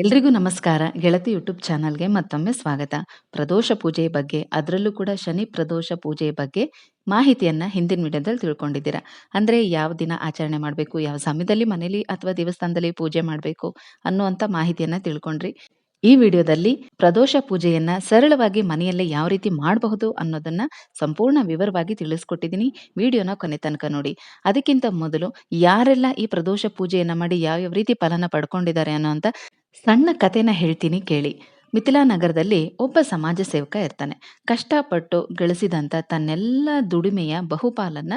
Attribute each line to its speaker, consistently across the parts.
Speaker 1: ಎಲ್ರಿಗೂ ನಮಸ್ಕಾರ. ಗೆಳತಿ ಯೂಟ್ಯೂಬ್ ಚಾನಲ್ಗೆ ಮತ್ತೊಮ್ಮೆ ಸ್ವಾಗತ. ಪ್ರದೋಷ ಪೂಜೆ ಬಗ್ಗೆ, ಅದರಲ್ಲೂ ಕೂಡ ಶನಿ ಪ್ರದೋಷ ಪೂಜೆ ಬಗ್ಗೆ ಮಾಹಿತಿಯನ್ನ ಹಿಂದಿನ ವಿಡಿಯೋದಲ್ಲಿ ತಿಳ್ಕೊಂಡಿದ್ದೀರಾ. ಅಂದ್ರೆ ಯಾವ ದಿನ ಆಚರಣೆ ಮಾಡಬೇಕು, ಯಾವ ಸಮಯದಲ್ಲಿ ಮನೇಲಿ ಅಥವಾ ದೇವಸ್ಥಾನದಲ್ಲಿ ಪೂಜೆ ಮಾಡಬೇಕು ಅನ್ನುವಂಥ ಮಾಹಿತಿಯನ್ನ ತಿಳ್ಕೊಂಡ್ರಿ. ಈ ವಿಡಿಯೋದಲ್ಲಿ ಪ್ರದೋಷ ಪೂಜೆಯನ್ನ ಸರಳವಾಗಿ ಮನೆಯಲ್ಲೇ ಯಾವ ರೀತಿ ಮಾಡಬಹುದು ಅನ್ನೋದನ್ನ ಸಂಪೂರ್ಣ ವಿವರವಾಗಿ ತಿಳಿಸ್ಕೊಟ್ಟಿದ್ದೀನಿ. ವಿಡಿಯೋನ ಕೊನೆ ತನಕ ನೋಡಿ. ಅದಕ್ಕಿಂತ ಮೊದಲು ಯಾರೆಲ್ಲ ಈ ಪ್ರದೋಷ ಪೂಜೆಯನ್ನ ಮಾಡಿ ಯಾವ್ಯಾವ ರೀತಿ ಫಲನ ಪಡ್ಕೊಂಡಿದ್ದಾರೆ ಅನ್ನೋ ಸಣ್ಣ ಕಥೆನ ಹೇಳ್ತೀನಿ ಕೇಳಿ. ಮಿಥಿಲಾ ನಗರದಲ್ಲಿ ಒಬ್ಬ ಸಮಾಜ ಸೇವಕ ಇರ್ತಾನೆ. ಕಷ್ಟಪಟ್ಟು ಗಳಿಸಿದಂತ ತನ್ನೆಲ್ಲ ದುಡಿಮೆಯ ಬಹುಪಾಲನ್ನ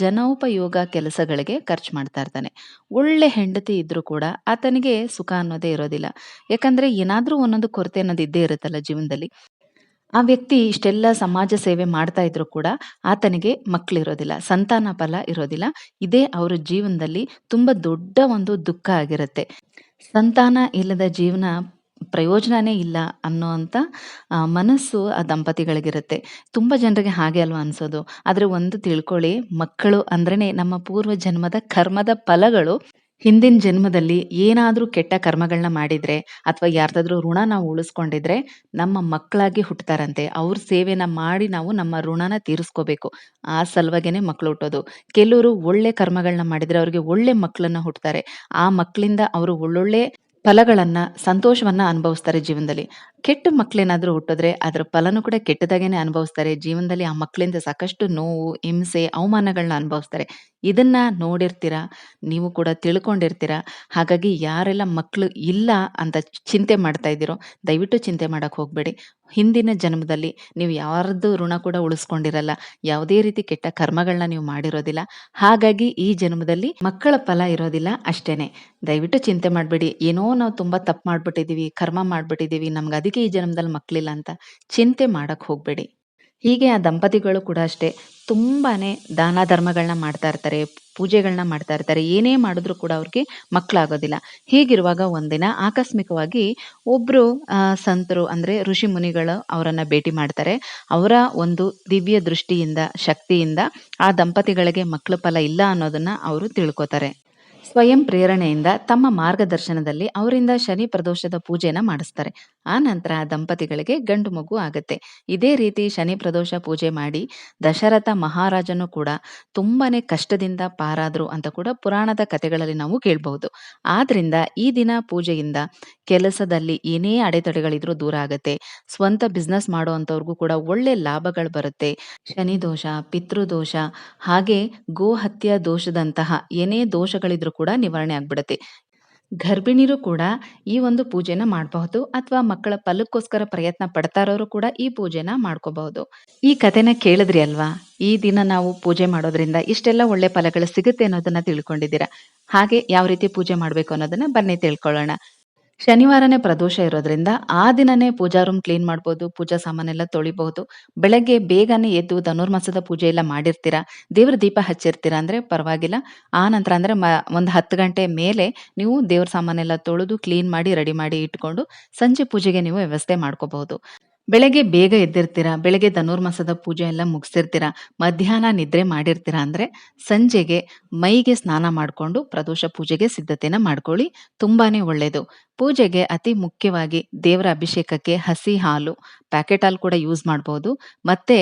Speaker 1: ಜನೋಪಯೋಗ ಕೆಲಸಗಳಿಗೆ ಖರ್ಚು ಮಾಡ್ತಾ ಇರ್ತಾನೆ. ಒಳ್ಳೆ ಹೆಂಡತಿ ಇದ್ರೂ ಕೂಡ ಆತನಿಗೆ ಸುಖ ಅನ್ನೋದೇ ಇರೋದಿಲ್ಲ. ಯಾಕಂದ್ರೆ ಏನಾದ್ರೂ ಒಂದೊಂದು ಕೊರತೆ ಅನ್ನೋದು ಇದ್ದೇ ಇರುತ್ತಲ್ಲ ಜೀವನದಲ್ಲಿ. ಆ ವ್ಯಕ್ತಿ ಇಷ್ಟೆಲ್ಲ ಸಮಾಜ ಸೇವೆ ಮಾಡ್ತಾ ಇದ್ರು ಕೂಡ ಆತನಿಗೆ ಮಕ್ಕಳಿರೋದಿಲ್ಲ ಸಂತಾನ ಫಲ ಇರೋದಿಲ್ಲ. ಇದೇ ಅವರ ಜೀವನದಲ್ಲಿ ತುಂಬಾ ದೊಡ್ಡ ಒಂದು ದುಃಖ ಆಗಿರುತ್ತೆ. ಸಂತಾನ ಇಲ್ಲದ ಜೀವನ ಪ್ರಯೋಜನನೇ ಇಲ್ಲ ಅನ್ನೋಂಥ ಆ, ಮನಸ್ಸು ಆ ದಂಪತಿಗಳಿಗಿರುತ್ತೆ. ತುಂಬ ಜನರಿಗೆ ಹಾಗೆ ಅಲ್ವಾ ಅನ್ಸೋದು. ಆದರೆ ಒಂದು ತಿಳ್ಕೊಳ್ಳಿ ಮಕ್ಕಳು ಅಂದ್ರೇ ನಮ್ಮ ಪೂರ್ವ ಜನ್ಮದ ಕರ್ಮದ ಫಲಗಳು ಹಿಂದಿನ ಜನ್ಮದಲ್ಲಿ ಏನಾದರೂ ಕೆಟ್ಟ ಕರ್ಮಗಳನ್ನ ಮಾಡಿದ್ರೆ ಅಥವಾ ಯಾರ್ದಾದ್ರೂ ಋಣ ನಾವು ಉಳಿಸ್ಕೊಂಡಿದ್ರೆ ನಮ್ಮ ಮಕ್ಕಳಾಗಿ ಹುಟ್ಟುತ್ತಾರಂತೆ ಅವ್ರ ಸೇವೆನ ಮಾಡಿ ನಾವು ನಮ್ಮ ಋಣನ ತೀರಿಸ್ಕೋಬೇಕು. ಆ ಸಲುವಾಗೇನೆ ಮಕ್ಕಳು ಹುಟ್ಟೋದು. ಕೆಲವರು ಒಳ್ಳೆ ಕರ್ಮಗಳನ್ನ ಮಾಡಿದ್ರೆ ಅವ್ರಿಗೆ ಒಳ್ಳೆ ಮಕ್ಕಳನ್ನ ಹುಟ್ಟುತ್ತಾರೆ ಆ ಮಕ್ಕಳಿಂದ ಅವರು ಒಳ್ಳೊಳ್ಳೆ ಫಲಗಳನ್ನ, ಸಂತೋಷವನ್ನ ಅನುಭವಿಸ್ತಾರೆ ಜೀವನದಲ್ಲಿ. ಕೆಟ್ಟ ಮಕ್ಕಳೇನಾದರೂ ಹುಟ್ಟಿದ್ರೆ ಅದರ ಫಲನೂ ಕೂಡ ಕೆಟ್ಟದಾಗೇನೆ ಅನುಭವಿಸ್ತಾರೆ. ಜೀವನದಲ್ಲಿ ಆ ಮಕ್ಕಳಿಂದ ಸಾಕಷ್ಟು ನೋವು, ಹಿಂಸೆ ಅವಮಾನಗಳನ್ನ ಅನುಭವಿಸ್ತಾರೆ. ಇದನ್ನ ನೋಡಿರ್ತೀರಾ? ನೀವು ಕೂಡ ತಿಳ್ಕೊಂಡಿರ್ತೀರಾ? ಹಾಗಾಗಿ ಯಾರೆಲ್ಲ ಮಕ್ಕಳು ಇಲ್ಲ ಅಂತ ಚಿಂತೆ ಮಾಡ್ತಾ ಇದ್ದೀರೋ, ದಯವಿಟ್ಟು ಚಿಂತೆ ಮಾಡಕ್ ಹೋಗಬೇಡಿ. ಹಿಂದಿನ ಜನ್ಮದಲ್ಲಿ ನೀವು ಯಾರ್ದು ಋಣ ಕೂಡ ಉಳಿಸ್ಕೊಂಡಿರಲ್ಲ. ಯಾವುದೇ ರೀತಿ ಕೆಟ್ಟ ಕರ್ಮಗಳನ್ನ ನೀವು ಮಾಡಿರೋದಿಲ್ಲ. ಹಾಗಾಗಿ ಈ ಜನ್ಮದಲ್ಲಿ ಮಕ್ಕಳ ಫಲ ಇರೋದಿಲ್ಲ ಅಷ್ಟೇನೆ. ದಯವಿಟ್ಟು ಚಿಂತೆ ಮಾಡಬೇಡಿ. ಏನೋ ನಾವು ತುಂಬಾ ತಪ್ಪು ಮಾಡ್ಬಿಟ್ಟಿದೀವಿ ಕರ್ಮ ಮಾಡ್ಬಿಟ್ಟಿದೀವಿ ನಮ್ಗೆ ಅದಕ್ಕೆ ಈ ಜನ್ಮದಲ್ಲಿ ಮಕ್ಕಳಿಲ್ಲ ಅಂತ ಚಿಂತೆ ಮಾಡಕ್ ಹೋಗ್ಬೇಡಿ. ಹೀಗೆ ಆ ದಂಪತಿಗಳು ಕೂಡ ಅಷ್ಟೇ ತುಂಬಾನೇ ದಾನ ಧರ್ಮಗಳನ್ನ ಮಾಡ್ತಾ ಇರ್ತಾರೆ ಪೂಜೆಗಳನ್ನ ಮಾಡ್ತಾ ಇರ್ತಾರೆ ಏನೇ ಮಾಡಿದ್ರು ಕೂಡ ಅವ್ರಿಗೆ ಮಕ್ಕಳಾಗೋದಿಲ್ಲ ಹೀಗಿರುವಾಗ ಒಂದಿನ ಆಕಸ್ಮಿಕವಾಗಿ ಒಬ್ರು ಆ, ಸಂತರು ಅಂದ್ರೆ ಋಷಿ ಮುನಿಗಳು ಅವರನ್ನ ಭೇಟಿ ಮಾಡ್ತಾರೆ. ಅವರ ಒಂದು ದಿವ್ಯ ದೃಷ್ಟಿಯಿಂದ ಶಕ್ತಿಯಿಂದ ಆ ದಂಪತಿಗಳಿಗೆ ಮಕ್ಕಳ ಫಲ ಇಲ್ಲ ಅನ್ನೋದನ್ನ ಅವರು ತಿಳ್ಕೊತಾರೆ. ಸ್ವಯಂ ಪ್ರೇರಣೆಯಿಂದ ತಮ್ಮ ಮಾರ್ಗದರ್ಶನದಲ್ಲಿ ಅವರಿಂದ ಶನಿ ಪ್ರದೋಷದ ಪೂಜೆನ ಮಾಡಿಸ್ತಾರೆ. ಆ ನಂತರ ದಂಪತಿಗಳಿಗೆ ಗಂಡು ಮಗು ಆಗುತ್ತೆ. ಇದೇ ರೀತಿ ಶನಿ ಪ್ರದೋಷ ಪೂಜೆ ಮಾಡಿ ದಶರಥ ಮಹಾರಾಜನು ಕೂಡ ತುಂಬಾನೇ ಕಷ್ಟದಿಂದ ಪಾರಾದ್ರು ಅಂತ ಕೂಡ ಪುರಾಣದ ಕಥೆಗಳಲ್ಲಿ ನಾವು ಕೇಳಬಹುದು. ಆದ್ರಿಂದ ಈ ದಿನ ಪೂಜೆಯಿಂದ ಕೆಲಸದಲ್ಲಿ ಏನೇ ಅಡೆತಡೆಗಳಿದ್ರೂ ದೂರ ಆಗುತ್ತೆ. ಸ್ವಂತ ಬಿಸ್ನೆಸ್ ಮಾಡುವಂತವ್ರಿಗೂ ಕೂಡ ಒಳ್ಳೆ ಲಾಭಗಳು ಬರುತ್ತೆ. ಶನಿ ದೋಷ ಪಿತೃದೋಷ ಹಾಗೆ ಗೋಹತ್ಯ ದೋಷದಂತಹ ಏನೇ ದೋಷಗಳಿದ್ರೂ ಕೂಡ ನಿವಾರಣೆ ಆಗ್ಬಿಡತ್ತೆ. ಗರ್ಭಿಣಿಯರು ಕೂಡ ಈ ಒಂದು ಪೂಜೆನ ಮಾಡಬಹುದು ಅಥವಾ ಮಕ್ಕಳ ಫಲಕ್ಕೋಸ್ಕರ ಪ್ರಯತ್ನ ಪಡ್ತಾ ಇರೋರು ಕೂಡ ಈ ಪೂಜೆನ ಮಾಡ್ಕೋಬಹುದು. ಈ ಕಥೆನ ಕೇಳಿದ್ರಿ ಅಲ್ವಾ? ಈ ದಿನ ನಾವು ಪೂಜೆ ಮಾಡೋದ್ರಿಂದ ಇಷ್ಟೆಲ್ಲ ಒಳ್ಳೆ ಫಲಗಳು ಸಿಗುತ್ತೆ ಅನ್ನೋದನ್ನ ತಿಳ್ಕೊಂಡಿದ್ದೀರಾ? ಹಾಗೆ ಯಾವ ರೀತಿ ಪೂಜೆ ಮಾಡಬೇಕು ಅನ್ನೋದನ್ನ ಬನ್ನಿ ತಿಳ್ಕೊಳ್ಳೋಣ. ಶನಿವಾರನೇ ಪ್ರದೋಷ ಇರೋದ್ರಿಂದ ಆ ದಿನನೇ ಪೂಜಾ ರೂಮ್ ಕ್ಲೀನ್ ಮಾಡ್ಬೋದು, ಪೂಜಾ ಸಾಮಾನೆಲ್ಲ ತೊಳಿಬಹುದು ಬೆಳಗ್ಗೆ ಬೇಗನೆ ಎದ್ದು ಧನುರ್ಮಾಸದ ಪೂಜೆ ಎಲ್ಲ ಮಾಡಿರ್ತೀರಾ? ದೇವ್ರ ದೀಪ ಹಚ್ಚಿರ್ತೀರಾ ಅಂದ್ರೆ ಪರವಾಗಿಲ್ಲ. ಆ ನಂತರ ಅಂದ್ರೆ ಒಂದು ಹತ್ತು ಗಂಟೆ ಮೇಲೆ ನೀವು ದೇವ್ರ ಸಾಮಾನೆಲ್ಲ ತೊಳೆದು ಕ್ಲೀನ್ ಮಾಡಿ ರೆಡಿ ಮಾಡಿ ಇಟ್ಕೊಂಡು ಸಂಜೆ ಪೂಜೆಗೆ ನೀವು ವ್ಯವಸ್ಥೆ ಮಾಡ್ಕೋಬಹುದು. ಬೆಳಗ್ಗೆ ಬೇಗ ಎದ್ದಿರ್ತೀರಾ? ಬೆಳಗ್ಗೆ ಧನುರ್ಮಾಸದ ಪೂಜೆ ಎಲ್ಲ ಮುಗಿಸಿರ್ತೀರಾ ಮಧ್ಯಾಹ್ನ ನಿದ್ರೆ ಮಾಡಿರ್ತೀರಾ? ಅಂದ್ರೆ ಸಂಜೆಗೆ ಮೈಗೆ ಸ್ನಾನ ಮಾಡಿಕೊಂಡು ಪ್ರದೋಷ ಪೂಜೆಗೆ ಸಿದ್ಧತೆನ ಮಾಡ್ಕೊಳ್ಳಿ. ತುಂಬಾನೇ ಒಳ್ಳೇದು. ಪೂಜೆಗೆ ಅತಿ ಮುಖ್ಯವಾಗಿ ದೇವರ ಅಭಿಷೇಕಕ್ಕೆ ಹಸಿ ಹಾಲು ಪ್ಯಾಕೆಟ್ ಹಾಲು ಕೂಡ ಯೂಸ್ ಮಾಡ್ಬೋದು. ಮತ್ತೆ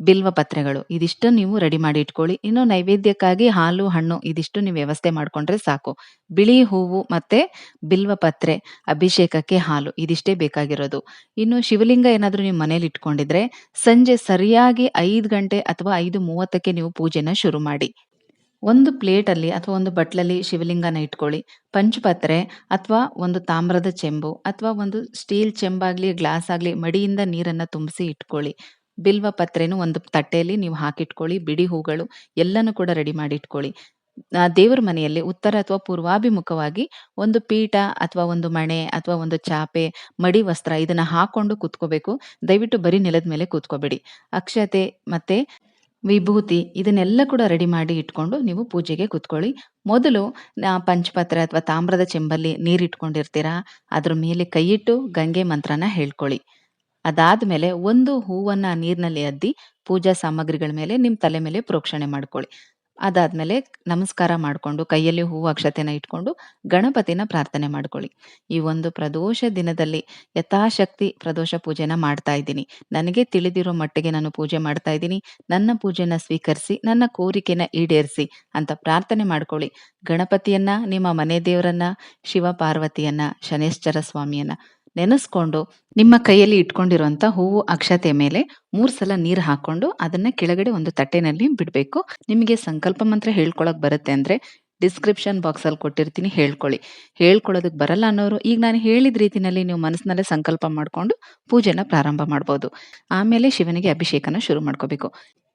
Speaker 1: ಬಿಲ್ವ ಪತ್ರೆಗಳು. ಇದಿಷ್ಟು ನೀವು ರೆಡಿ ಮಾಡಿ ಇಟ್ಕೊಳ್ಳಿ. ಇನ್ನು ನೈವೇದ್ಯಕ್ಕಾಗಿ ಹಾಲು, ಹಣ್ಣು ಇದಿಷ್ಟು ನೀವು ವ್ಯವಸ್ಥೆ ಮಾಡ್ಕೊಂಡ್ರೆ ಸಾಕು. ಬಿಳಿ ಹೂವು ಮತ್ತೆ ಬಿಲ್ವ ಪತ್ರೆ, ಅಭಿಷೇಕಕ್ಕೆ ಹಾಲು ಇದಿಷ್ಟೇ ಬೇಕಾಗಿರೋದು. ಇನ್ನು ಶಿವಲಿಂಗ ಏನಾದರೂ ನೀವು ಮನೇಲಿ ಇಟ್ಕೊಂಡಿದ್ರೆ ಸಂಜೆ ಸರಿಯಾಗಿ ಐದು ಗಂಟೆ ಅಥವಾ ಐದು ಮೂವತ್ತಕ್ಕೆ ನೀವು ಪೂಜೆನ ಶುರು ಮಾಡಿ. ಒಂದು ಪ್ಲೇಟಲ್ಲಿ ಅಥವಾ ಒಂದು ಬಟ್ಲಲ್ಲಿ ಶಿವಲಿಂಗನ ಇಟ್ಕೊಳ್ಳಿ. ಪಂಚಪತ್ರೆ ಅಥವಾ ಒಂದು ತಾಮ್ರದ ಚೆಂಬು ಅಥವಾ ಒಂದು ಸ್ಟೀಲ್ ಚೆಂಬಾಗಲಿ, ಗ್ಲಾಸ್ ಆಗಲಿ ಮಡಿಯಿಂದ ನೀರನ್ನು ತುಂಬಿಸಿ ಇಟ್ಕೊಳ್ಳಿ. ಬಿಲ್ವ ಪತ್ರೆನೂ ಒಂದು ತಟ್ಟೆಯಲ್ಲಿ ನೀವು ಹಾಕಿಟ್ಕೊಳ್ಳಿ, ಬಿಡಿ ಹೂಗಳು ಎಲ್ಲನೂ ಕೂಡ ರೆಡಿ ಮಾಡಿ ಇಟ್ಕೊಳ್ಳಿ ದೇವರ ಮನೆಯಲ್ಲಿ ಉತ್ತರ ಅಥವಾ ಪೂರ್ವಾಭಿಮುಖವಾಗಿ ಒಂದು ಪೀಠ ಅಥವಾ ಒಂದು ಮಣೆ ಅಥವಾ ಒಂದು ಚಾಪೆ, ಮಡಿ ವಸ್ತ್ರ ಇದನ್ನ ಹಾಕೊಂಡು ಕೂತ್ಕೋಬೇಕು. ದಯವಿಟ್ಟು ಬರೀ ನೆಲದ ಮೇಲೆ ಕೂತ್ಕೋಬೇಡಿ. ಅಕ್ಷತೆ ಮತ್ತೆ ವಿಭೂತಿ ಇದನ್ನೆಲ್ಲ ಕೂಡ ರೆಡಿ ಮಾಡಿ ಇಟ್ಕೊಂಡು ನೀವು ಪೂಜೆಗೆ ಕೂತ್ಕೊಳ್ಳಿ. ಮೊದಲು ಪಂಚಪತ್ರ ಅಥವಾ ತಾಮ್ರದ ಚೆಂಬಲ್ಲಿ ನೀರಿಟ್ಕೊಂಡಿರ್ತೀರಾ? ಅದ್ರ ಮೇಲೆ ಕೈಯಿಟ್ಟು ಗಂಗೆ ಮಂತ್ರನ ಹೇಳ್ಕೊಳ್ಳಿ. ಅದಾದ್ಮೇಲೆ ಒಂದು ಹೂವನ್ನ ನೀರಿನಲ್ಲಿ ಅದ್ದಿ ಪೂಜಾ ಸಾಮಗ್ರಿಗಳ ಮೇಲೆ ನಿಮ್ ತಲೆ ಮೇಲೆ ಪ್ರೋಕ್ಷಣೆ ಮಾಡ್ಕೊಳ್ಳಿ. ಅದಾದ್ಮೇಲೆ ನಮಸ್ಕಾರ ಮಾಡಿಕೊಂಡು ಕೈಯಲ್ಲಿ ಹೂವು ಅಕ್ಷತೆನ ಇಟ್ಕೊಂಡು ಗಣಪತಿನ ಪ್ರಾರ್ಥನೆ ಮಾಡ್ಕೊಳ್ಳಿ. ಈ ಒಂದು ಪ್ರದೋಷ ದಿನದಲ್ಲಿ ಯಥಾಶಕ್ತಿ ಪ್ರದೋಷ ಪೂಜೆನ ಮಾಡ್ತಾ ಇದ್ದೀನಿ. ನನಗೆ ತಿಳಿದಿರೋ ಮಟ್ಟಿಗೆ ನಾನು ಪೂಜೆ ಮಾಡ್ತಾ ಇದ್ದೀನಿ. ನನ್ನ ಪೂಜೆನ ಸ್ವೀಕರಿಸಿ, ನನ್ನ ಕೋರಿಕೆನ ಈಡೇರಿಸಿ ಅಂತ ಪ್ರಾರ್ಥನೆ ಮಾಡ್ಕೊಳ್ಳಿ. ಗಣಪತಿಯನ್ನ, ನಿಮ್ಮ ಮನೆ ದೇವರನ್ನ ಶಿವ ಪಾರ್ವತಿಯನ್ನ ಶನೇಶ್ವರ ಸ್ವಾಮಿಯನ್ನ ನೆನೆಸ್ಕೊಂಡು ನಿಮ್ಮ ಕೈಯಲ್ಲಿ ಇಟ್ಕೊಂಡಿರುವಂತ ಹೂವು ಅಕ್ಷತೆ ಮೇಲೆ ಮೂರ್ ಸಲ ನೀರು ಹಾಕೊಂಡು ಅದನ್ನ ಕೆಳಗಡೆ ಒಂದು ತಟ್ಟೆನಲ್ಲಿ ಬಿಡಬೇಕು. ನಿಮಗೆ ಸಂಕಲ್ಪ ಮಂತ್ರ ಹೇಳ್ಕೊಳಕ್ ಬರುತ್ತೆ ಅಂದ್ರೆ ಡಿಸ್ಕ್ರಿಪ್ಷನ್ ಬಾಕ್ಸಲ್ಲಿ ಕೊಟ್ಟಿರ್ತೀನಿ, ಹೇಳ್ಕೊಳ್ಳಿ. ಹೇಳ್ಕೊಳ್ಳೋದಕ್ಕೆ ಬರಲ್ಲ ಅನ್ನೋರು, ಈಗ ನಾನು ಹೇಳಿದ ರೀತಿನಲ್ಲಿ ನೀವು ಮನಸ್ಸಿನಲ್ಲೇ ಸಂಕಲ್ಪ ಮಾಡ್ಕೊಂಡು ಪೂಜೆನ ಪ್ರಾರಂಭ ಮಾಡ್ಬೋದು. ಆಮೇಲೆ ಶಿವನಿಗೆ ಅಭಿಷೇಕನ ಶುರು ಮಾಡ್ಕೋಬೇಕು.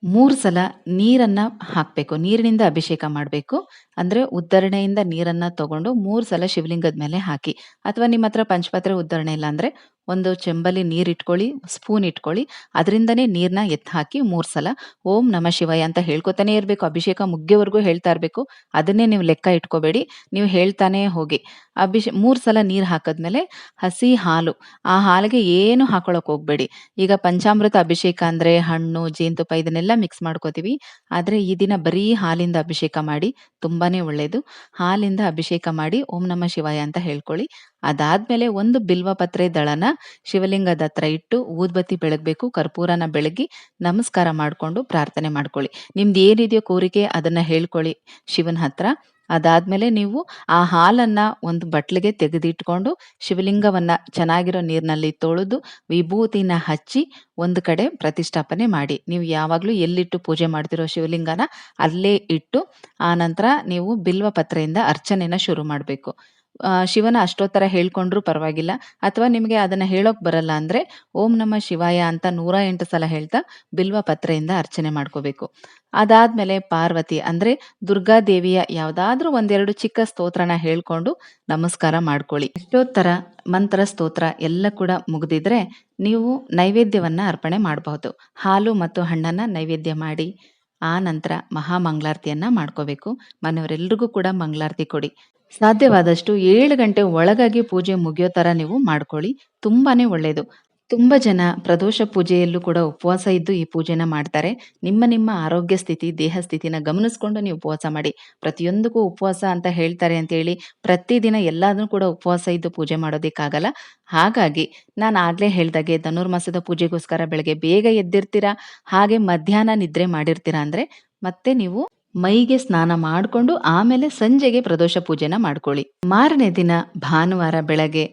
Speaker 1: ಮೂರು ಸಲ ನೀರನ್ನ ಹಾಕ್ಬೇಕು. ನೀರಿನಿಂದ ಅಭಿಷೇಕ ಮಾಡಬೇಕು. ಅಂದ್ರೆ ಉದ್ದರಣೆಯಿಂದ ನೀರನ್ನ ತಗೊಂಡು ಮೂರು ಸಲ ಶಿವಲಿಂಗದ ಮೇಲೆ ಹಾಕಿ. ಅಥವಾ ನಿಮ್ಮ ಹತ್ರ ಪಂಚಪಾತ್ರೆ ಉದ್ದರಣೆ ಇಲ್ಲ ಅಂದ್ರೆ ಒಂದು ಚೆಂಬಲ್ಲಿ ನೀರು ಇಟ್ಕೊಳ್ಳಿ ಸ್ಪೂನ್ ಇಟ್ಕೊಳ್ಳಿ, ಅದರಿಂದನೇ ನೀರನ್ನ ಎತ್ತಿ ಹಾಕಿ ಮೂರು ಸಲ ಓಂ ನಮ ಶಿವಯ ಅಂತ ಹೇಳ್ಕೊತಾನೆ ಇರಬೇಕು. ಅಭಿಷೇಕ ಮುಗ್ಗೆವರೆಗೂ ಹೇಳ್ತಾ ಇರಬೇಕು. ಅದನ್ನೇ ನೀವು ಲೆಕ್ಕ ಇಟ್ಕೋಬೇಡಿ. ನೀವು ಹೇಳ್ತಾನೆ ಹೋಗಿ. ಅಭಿಷೇ, ಮೂರು ಸಲ ನೀರು ಹಾಕಿದ್ಮೇಲೆ ಹಸಿ ಹಾಲು. ಆ ಹಾಲಿಗೆ ಏನು ಹಾಕೊಳಕ್ ಹೋಗ್ಬೇಡಿ. ಈಗ ಪಂಚಾಮೃತ ಅಭಿಷೇಕ ಅಂದರೆ ಹಣ್ಣು, ಜೇನುತುಪ್ಪ ಇದನ್ನೆಲ್ಲ ಮಿಕ್ಸ್ ಮಾಡ್ಕೋತೀವಿ. ಆದರೆ ಈ ದಿನ ಬರೀ ಹಾಲಿಂದ ಅಭಿಷೇಕ ಮಾಡಿ ತುಂಬಾ ಒಳ್ಳೆಯದು ಹಾಲಿಂದ ಅಭಿಷೇಕ ಮಾಡಿ ಓಂ ನಮ ಶಿವಾಯ ಅಂತ ಹೇಳ್ಕೊಳ್ಳಿ. ಅದಾದ್ಮೇಲೆ ಒಂದು ಬಿಲ್ವ ಪತ್ರೆ ದಳನ ಶಿವಲಿಂಗದ ಹತ್ರ ಇಟ್ಟು ಊದ್ಬತ್ತಿ ಬೆಳಗ್ಬೇಕು, ಕರ್ಪೂರನ ಬೆಳಗಿ ನಮಸ್ಕಾರ ಮಾಡ್ಕೊಂಡು ಪ್ರಾರ್ಥನೆ ಮಾಡ್ಕೊಳ್ಳಿ. ನಿಮ್ದು ಏನಿದೆಯೋ ಕೋರಿಕೆ ಅದನ್ನ ಹೇಳ್ಕೊಳ್ಳಿ ಶಿವನ ಹತ್ರ. ಅದಾದ್ಮೇಲೆ ನೀವು ಆ ಹಾಲನ್ನ ಒಂದು ಬಟ್ಲಿಗೆ ತೆಗೆದಿಟ್ಕೊಂಡು ಶಿವಲಿಂಗವನ್ನ ಚೆನ್ನಾಗಿರೋ ನೀರಿನಲ್ಲಿ ತೊಳೆದು ವಿಭೂತಿನ ಹಚ್ಚಿ ಒಂದು ಕಡೆ ಪ್ರತಿಷ್ಠಾಪನೆ ಮಾಡಿ. ನೀವು ಯಾವಾಗ್ಲೂ ಎಲ್ಲಿಟ್ಟು ಪೂಜೆ ಮಾಡ್ತಿರೋ ಶಿವಲಿಂಗನ ಅಲ್ಲೇ ಇಟ್ಟು ಆ ನಂತರ ನೀವು ಬಿಲ್ವ ಪತ್ರೆಯಿಂದ ಅರ್ಚನೆನ ಶುರು ಮಾಡಬೇಕು. ಶಿವನ ಅಷ್ಟೋತ್ತರ ಹೇಳ್ಕೊಂಡ್ರು ಪರವಾಗಿಲ್ಲ. ಅಥವಾ ನಿಮಗೆ ಅದನ್ನ ಹೇಳೋಕ್ ಬರಲ್ಲ ಅಂದ್ರೆ, ಓಂ ನಮ ಶಿವಾಯ ಅಂತ ನೂರ ಎಂಟು ಸಲ ಹೇಳ್ತಾ ಬಿಲ್ವ ಪತ್ರೆಯಿಂದ ಅರ್ಚನೆ ಮಾಡ್ಕೋಬೇಕು. ಅದಾದ್ಮೇಲೆ ಪಾರ್ವತಿ ಅಂದ್ರೆ ದುರ್ಗಾದೇವಿಯ ಯಾವ್ದಾದ್ರೂ ಒಂದೆರಡು ಚಿಕ್ಕ ಸ್ತೋತ್ರನ ಹೇಳ್ಕೊಂಡು ನಮಸ್ಕಾರ ಮಾಡ್ಕೊಳ್ಳಿ. ಅಷ್ಟೋತ್ತರ ಮಂತ್ರ ಸ್ತೋತ್ರ ಎಲ್ಲ ಕೂಡ ಮುಗ್ದಿದ್ರೆ ನೀವು ನೈವೇದ್ಯವನ್ನ ಅರ್ಪಣೆ ಮಾಡಬಹುದು. ಹಾಲು ಮತ್ತು ಹಣ್ಣನ್ನ ನೈವೇದ್ಯ ಮಾಡಿ, ಆ ನಂತರ ಮಹಾಮಂಗಳಾರತಿಯನ್ನ ಮಾಡ್ಕೋಬೇಕು. ಮನೆಯವರೆಲ್ರಿಗೂ ಕೂಡ ಮಂಗಳಾರತಿ ಕೊಡಿ. ಸಾಧ್ಯವಾದಷ್ಟು ಏಳು ಗಂಟೆ ಒಳಗಾಗಿ ಪೂಜೆ ಮುಗಿಯೋ ತರ ನೀವು ಮಾಡ್ಕೊಳ್ಳಿ. ತುಂಬಾನೇ ಒಳ್ಳೆಯದು ತುಂಬ ಜನ ಪ್ರದೋಷ ಪೂಜೆಯಲ್ಲೂ ಕೂಡ ಉಪವಾಸ ಇದ್ದು ಈ ಪೂಜೆನ ಮಾಡ್ತಾರೆ. ನಿಮ್ಮ ನಿಮ್ಮ ಆರೋಗ್ಯ ಸ್ಥಿತಿ, ದೇಹ ಸ್ಥಿತಿನ ಗಮನಿಸ್ಕೊಂಡು ನೀವು ಉಪವಾಸ ಮಾಡಿ. ಪ್ರತಿಯೊಂದಕ್ಕೂ ಉಪವಾಸ ಅಂತ ಹೇಳ್ತಾರೆ ಅಂತ ಹೇಳಿ ಪ್ರತಿದಿನ ಎಲ್ಲಾದ್ರೂ ಕೂಡ ಉಪವಾಸ ಇದ್ದು ಪೂಜೆ ಮಾಡೋದಕ್ಕಾಗಲ್ಲ. ಹಾಗಾಗಿ ನಾನು ಆಗ್ಲೇ ಹೇಳ್ದಾಗೆ ಧನುರ್ಮಾಸದ ಪೂಜೆಗೋಸ್ಕರ ಬೆಳಗ್ಗೆ ಬೇಗ ಎದ್ದಿರ್ತೀರಾ? ಹಾಗೆ ಮಧ್ಯಾಹ್ನ ನಿದ್ರೆ ಮಾಡಿರ್ತೀರಾ ಅಂದ್ರೆ ಮತ್ತೆ ನೀವು ಮೈಗೆ ಸ್ನಾನ ಮಾಡಿಕೊಂಡು ಆಮೇಲೆ ಸಂಜೆಗೆ ಪ್ರದೋಷ ಪೂಜೆನ ಮಾಡ್ಕೊಳ್ಳಿ. ಮಾರನೇ ದಿನ ಭಾನುವಾರ ಬೆಳಗ್ಗೆ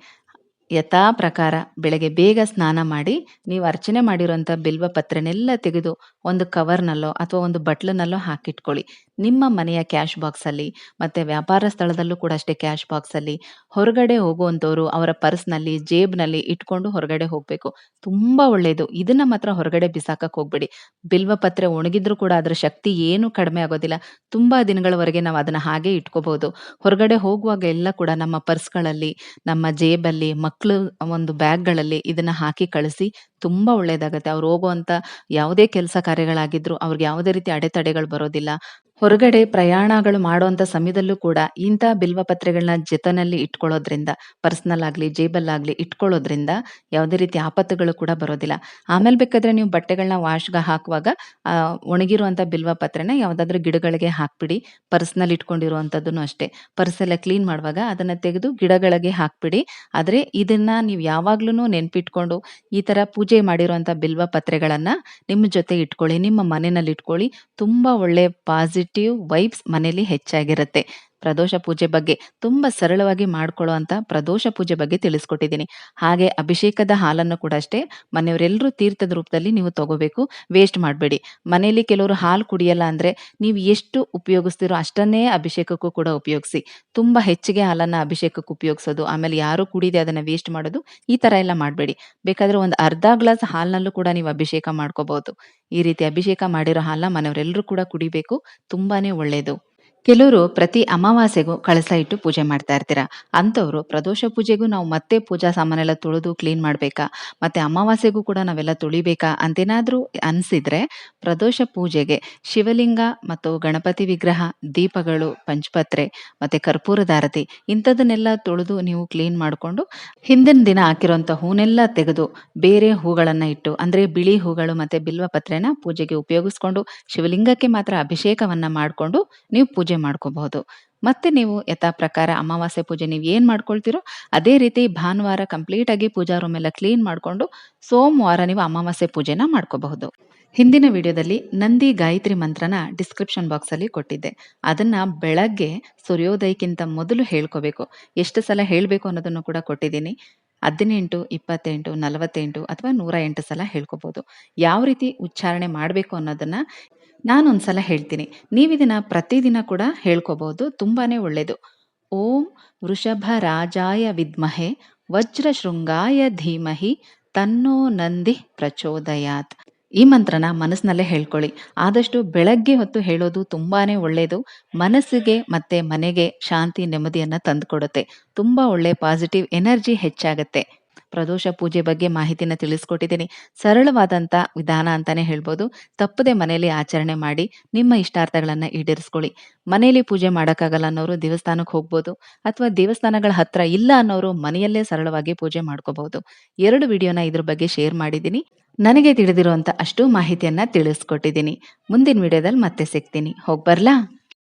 Speaker 1: ಯಥಾ ಪ್ರಕಾರ ಬೆಳಗ್ಗೆ ಬೇಗ ಸ್ನಾನ ಮಾಡಿ ನೀವು ಅರ್ಚನೆ ಮಾಡಿರುವಂತಹ ಬಿಲ್ವ ಪತ್ರನೆಲ್ಲ ತೆಗೆದು ಒಂದು ಕವರ್ನಲ್ಲೋ ಅಥವಾ ಒಂದು ಬಟ್ಲನಲ್ಲೋ ಹಾಕಿಟ್ಕೊಳ್ಳಿ. ನಿಮ್ಮ ಮನೆಯ ಕ್ಯಾಶ್ ಬಾಕ್ಸ್ ಅಲ್ಲಿ ಮತ್ತೆ ವ್ಯಾಪಾರ ಸ್ಥಳದಲ್ಲೂ ಕೂಡ ಅಷ್ಟೇ ಕ್ಯಾಶ್ ಬಾಕ್ಸ್ ಅಲ್ಲಿ ಹೊರಗಡೆ ಹೋಗುವಂತವ್ರು ಅವರ ಪರ್ಸ್ನಲ್ಲಿ, ಜೇಬ್ನಲ್ಲಿ ಇಟ್ಕೊಂಡು ಹೊರಗಡೆ ಹೋಗ್ಬೇಕು. ತುಂಬಾ ಒಳ್ಳೇದು. ಇದನ್ನ ಮಾತ್ರ ಹೊರಗಡೆ ಬಿಸಾಕಕ್ ಹೋಗ್ಬೇಡಿ. ಬಿಲ್ವ ಪತ್ರೆ ಒಣಗಿದ್ರು ಕೂಡ ಅದ್ರ ಶಕ್ತಿ ಏನು ಕಡಿಮೆ ಆಗೋದಿಲ್ಲ. ತುಂಬಾ ದಿನಗಳವರೆಗೆ ನಾವು ಅದನ್ನ ಹಾಗೆ ಇಟ್ಕೋಬಹುದು. ಹೊರಗಡೆ ಹೋಗುವಾಗ ಎಲ್ಲ ಕೂಡ ನಮ್ಮ ಪರ್ಸ್ಗಳಲ್ಲಿ, ನಮ್ಮ ಜೇಬಲ್ಲಿ ಮಕ್ಕಳು ಒಂದು ಬ್ಯಾಗ್ಗಳಲ್ಲಿ ಇದನ್ನ ಹಾಕಿ ಕಳಿಸಿ ತುಂಬಾ ಒಳ್ಳೇದಾಗತ್ತೆ. ಅವ್ರು ಹೋಗುವಂತ ಯಾವುದೇ ಕೆಲಸ ಕಾರ್ಯಗಳಾಗಿದ್ರು ಅವ್ರಿಗೆ ಯಾವುದೇ ರೀತಿ ಅಡೆತಡೆಗಳು ಬರೋದಿಲ್ಲ. ಹೊರಗಡೆ ಪ್ರಯಾಣಗಳು ಮಾಡುವಂತ ಸಮಯದಲ್ಲೂ ಕೂಡ ಇಂಥ ಬಿಲ್ವ ಪತ್ರೆಗಳನ್ನ ಜೊತೆನಲ್ಲಿ ಇಟ್ಕೊಳ್ಳೋದ್ರಿಂದ, ಪರ್ಸನಲ್ ಜೇಬಲ್ ಜೇಬಲ್ಲಾಗ್ಲಿ ಇಟ್ಕೊಳ್ಳೋದ್ರಿಂದ ಯಾವುದೇ ರೀತಿ ಆಪತ್ತುಗಳು ಕೂಡ ಬರೋದಿಲ್ಲ. ಆಮೇಲೆ ಬೇಕಾದ್ರೆ ನೀವು ಬಟ್ಟೆಗಳನ್ನ ವಾಶ್ಗೆ ಹಾಕುವಾಗ ಒಣಗಿರುವಂಥ ಒಣಗಿರುವಂತ ಬಿಲ್ವ ಪತ್ರೆನ ಯಾವ್ದಾದ್ರು ಗಿಡಗಳಿಗೆ ಹಾಕ್ಬಿಡಿ. ಪರ್ಸ್ನಲ್ಲಿ ಇಟ್ಕೊಂಡಿರುವಂಥದ್ದನ್ನು ಅಷ್ಟೇ. ಪರ್ಸೆಲ್ಲ ಕ್ಲೀನ್ ಮಾಡುವಾಗ ಅದನ್ನ ತೆಗೆದು ಗಿಡಗಳಿಗೆ ಹಾಕ್ಬಿಡಿ. ಆದ್ರೆ ಇದನ್ನ ನೀವು ಯಾವಾಗ್ಲೂ ನೆನ್ಪಿಟ್ಕೊಂಡು ಈ ತರ ಪೂಜೆ ಮಾಡಿರುವಂಥ ಬಿಲ್ವ ಪತ್ರೆಗಳನ್ನು ನಿಮ್ಮ ಜೊತೆ ಇಟ್ಕೊಳ್ಳಿ, ನಿಮ್ಮ ಮನೆಯಲ್ಲಿ ಇಟ್ಕೊಳ್ಳಿ ತುಂಬಾ ಒಳ್ಳೆ ಪಾಸಿಟಿವ್ ವೈಬ್ಸ್ ಮನೇಲಿ ಹೆಚ್ಚಾಗಿರುತ್ತೆ. ಪ್ರದೋಷ ಪೂಜೆ ಬಗ್ಗೆ ತುಂಬಾ ಸರಳವಾಗಿ ಮಾಡ್ಕೊಳ್ಳುವಂತ ಪ್ರದೋಷ ಪೂಜೆ ಬಗ್ಗೆ ತಿಳಿಸ್ಕೊಟ್ಟಿದ್ದೀನಿ. ಹಾಗೆ ಅಭಿಷೇಕದ ಹಾಲನ್ನು ಕೂಡ ಅಷ್ಟೇ ಮನೆಯವರೆಲ್ಲರೂ ತೀರ್ಥದ ರೂಪದಲ್ಲಿ ನೀವು ತಗೋಬೇಕು. ವೇಸ್ಟ್ ಮಾಡಬೇಡಿ. ಮನೆಯಲ್ಲಿ ಕೆಲವರು ಹಾಲು ಕುಡಿಯಲ್ಲ ಅಂದ್ರೆ ನೀವು ಎಷ್ಟು ಉಪಯೋಗಿಸ್ತೀರೋ ಅಷ್ಟನ್ನೇ ಅಭಿಷೇಕಕ್ಕೂ ಕೂಡ ಉಪಯೋಗಿಸಿ. ತುಂಬಾ ಹೆಚ್ಚಿಗೆ ಹಾಲನ್ನ ಅಭಿಷೇಕಕ್ಕೆ ಉಪಯೋಗಿಸೋದು, ಆಮೇಲೆ ಯಾರು ಕುಡಿದೆ ಅದನ್ನ ವೇಸ್ಟ್ ಮಾಡೋದು, ಈ ತರ ಎಲ್ಲ ಮಾಡಬೇಡಿ. ಬೇಕಾದ್ರೆ ಒಂದು ಅರ್ಧ ಗ್ಲಾಸ್ ಹಾಲಿನಲ್ಲೂ ಕೂಡ ನೀವು ಅಭಿಷೇಕ ಮಾಡ್ಕೋಬಹುದು ಈ ರೀತಿ ಅಭಿಷೇಕ ಮಾಡಿರೋ ಹಾಲನ್ನ ಮನೆಯವರೆಲ್ಲರೂ ಕೂಡ ಕುಡಿಬೇಕು. ತುಂಬಾನೇ ಒಳ್ಳೇದು. ಕೆಲವರು ಪ್ರತಿ ಅಮಾವಾಸ್ಯೆಗೂ ಕಳಸ ಇಟ್ಟು ಪೂಜೆ ಮಾಡ್ತಾ ಇರ್ತೀರ. ಅಂಥವ್ರು ಪ್ರದೋಷ ಪೂಜೆಗೂ ನಾವು ಮತ್ತೆ ಪೂಜಾ ಸಾಮಾನೆಲ್ಲ ತೊಳೆದು ಕ್ಲೀನ್ ಮಾಡಬೇಕಾ? ಮತ್ತೆ ಅಮಾವಾಸ್ಯೆಗೂ ಕೂಡ ನಾವೆಲ್ಲ ತೊಳಿಬೇಕಾ? ಅಂತೇನಾದ್ರೂ ಅನ್ಸಿದ್ರೆ ಪ್ರದೋಷ ಪೂಜೆಗೆ ಶಿವಲಿಂಗ ಮತ್ತು ಗಣಪತಿ ವಿಗ್ರಹ, ದೀಪಗಳು, ಪಂಚಪತ್ರೆ ಮತ್ತೆ ಕರ್ಪೂರದಾರತಿ ಇಂಥದನ್ನೆಲ್ಲ ತೊಳೆದು ನೀವು ಕ್ಲೀನ್ ಮಾಡಿಕೊಂಡು ಹಿಂದಿನ ದಿನ ಹಾಕಿರೋಂಥ ಹೂನೆಲ್ಲ ತೆಗೆದು ಬೇರೆ ಹೂಗಳನ್ನು ಇಟ್ಟು ಅಂದ್ರೆ ಬಿಳಿ ಹೂಗಳು ಮತ್ತೆ ಬಿಲ್ವ ಪತ್ರೆನ ಪೂಜೆಗೆ ಉಪಯೋಗಿಸ್ಕೊಂಡು ಶಿವಲಿಂಗಕ್ಕೆ ಮಾತ್ರ ಅಭಿಷೇಕವನ್ನ ಮಾಡಿಕೊಂಡು ನೀವು ಪೂಜೆ ಮಾಡ್ಕೋಬಹುದು. ಮತ್ತೆ ನೀವು ಯಥಾ ಪ್ರಕಾರ ಅಮಾವಾಸ್ಯೆ ಪೂಜೆ ನೀವು ಏನ್ ಮಾಡ್ಕೊಳ್ತೀರೋ ಅದೇ ರೀತಿ ಭಾನುವಾರ ಕಂಪ್ಲೀಟ್ ಆಗಿ ಪೂಜಾ ರೂಮ್ ಎಲ್ಲ ಕ್ಲೀನ್ ಮಾಡ್ಕೊಂಡು ಸೋಮವಾರ ನೀವು ಅಮಾವಾಸ್ಯೆ ಪೂಜೆನ ಮಾಡ್ಕೋಬಹುದು. ಹಿಂದಿನ ವಿಡಿಯೋದಲ್ಲಿ ನಂದಿ ಗಾಯತ್ರಿ ಮಂತ್ರನ ಡಿಸ್ಕ್ರಿಪ್ಷನ್ ಬಾಕ್ಸ್ ಅಲ್ಲಿ ಕೊಟ್ಟಿದ್ದೆ. ಅದನ್ನ ಬೆಳಗ್ಗೆ ಸೂರ್ಯೋದಯಕ್ಕಿಂತ ಮೊದಲು ಹೇಳ್ಕೋಬೇಕು. ಎಷ್ಟು ಸಲ ಹೇಳಬೇಕು ಅನ್ನೋದನ್ನು ಕೂಡ ಕೊಟ್ಟಿದ್ದೀನಿ. ಹದಿನೆಂಟು, ಇಪ್ಪತ್ತೆಂಟು, ನಲವತ್ತೆಂಟು ಅಥವಾ ನೂರ ಎಂಟು ಸಲ ಹೇಳ್ಕೋಬಹುದು. ಯಾವ ರೀತಿ ಉಚ್ಚಾರಣೆ ಮಾಡಬೇಕು ಅನ್ನೋದನ್ನು ನಾನೊಂದು ಸಲ ಹೇಳ್ತೀನಿ. ನೀವು ಇದನ್ನು ಪ್ರತಿದಿನ ಕೂಡ ಹೇಳ್ಕೋಬಹುದು ತುಂಬಾನೇ ಒಳ್ಳೆಯದು ಓಂ ವೃಷಭ ರಾಜಾಯ ವಿದ್ಮಹೆ ವಜ್ರ ಶೃಂಗಾಯ ಧೀಮಹಿ ತನ್ನೋ ನಂದಿ ಪ್ರಚೋದಯಾತ್. ಈ ಮಂತ್ರನ ಮನಸ್ಸಿನಲ್ಲೇ ಹೇಳ್ಕೊಳ್ಳಿ. ಆದಷ್ಟು ಬೆಳಗ್ಗೆ ಹೊತ್ತು ಹೇಳೋದು ತುಂಬಾನೇ ಒಳ್ಳೆಯದು ಮನಸ್ಸಿಗೆ ಮತ್ತೆ ಮನೆಗೆ ಶಾಂತಿ ನೆಮ್ಮದಿಯನ್ನು ತಂದುಕೊಡುತ್ತೆ. ತುಂಬ ಒಳ್ಳೆ ಪಾಸಿಟಿವ್ ಎನರ್ಜಿ ಹೆಚ್ಚಾಗುತ್ತೆ. ಪ್ರದೋಷ ಪೂಜೆ ಬಗ್ಗೆ ಮಾಹಿತಿನ ತಿಳಿಸ್ಕೊಟ್ಟಿದ್ದೀನಿ. ಸರಳವಾದಂತ ವಿಧಾನ ಅಂತಾನೆ ಹೇಳ್ಬೋದು. ತಪ್ಪದೆ ಮನೆಯಲ್ಲಿ ಆಚರಣೆ ಮಾಡಿ ನಿಮ್ಮ ಇಷ್ಟಾರ್ಥಗಳನ್ನ ಈಡೇರಿಸ್ಕೊಳ್ಳಿ. ಮನೆಯಲ್ಲಿ ಪೂಜೆ ಮಾಡೋಕ್ಕಾಗಲ್ಲ ಅನ್ನೋರು ದೇವಸ್ಥಾನಕ್ಕೆ ಹೋಗ್ಬೋದು ಅಥವಾ ದೇವಸ್ಥಾನಗಳ ಹತ್ರ ಇಲ್ಲ ಅನ್ನೋರು ಮನೆಯಲ್ಲೇ ಸರಳವಾಗಿ ಪೂಜೆ ಮಾಡ್ಕೋಬಹುದು. ಎರಡು ವಿಡಿಯೋನ ಇದ್ರ ಬಗ್ಗೆ ಶೇರ್ ಮಾಡಿದ್ದೀನಿ. ನನಗೆ ತಿಳಿದಿರುವಂಥ ಅಷ್ಟು ಮಾಹಿತಿಯನ್ನ ತಿಳಿಸ್ಕೊಟ್ಟಿದ್ದೀನಿ. ಮುಂದಿನ ವಿಡಿಯೋದಲ್ಲಿ ಮತ್ತೆ ಸಿಗ್ತೀನಿ. ಹೋಗಿ ಬರ್ಲಾ?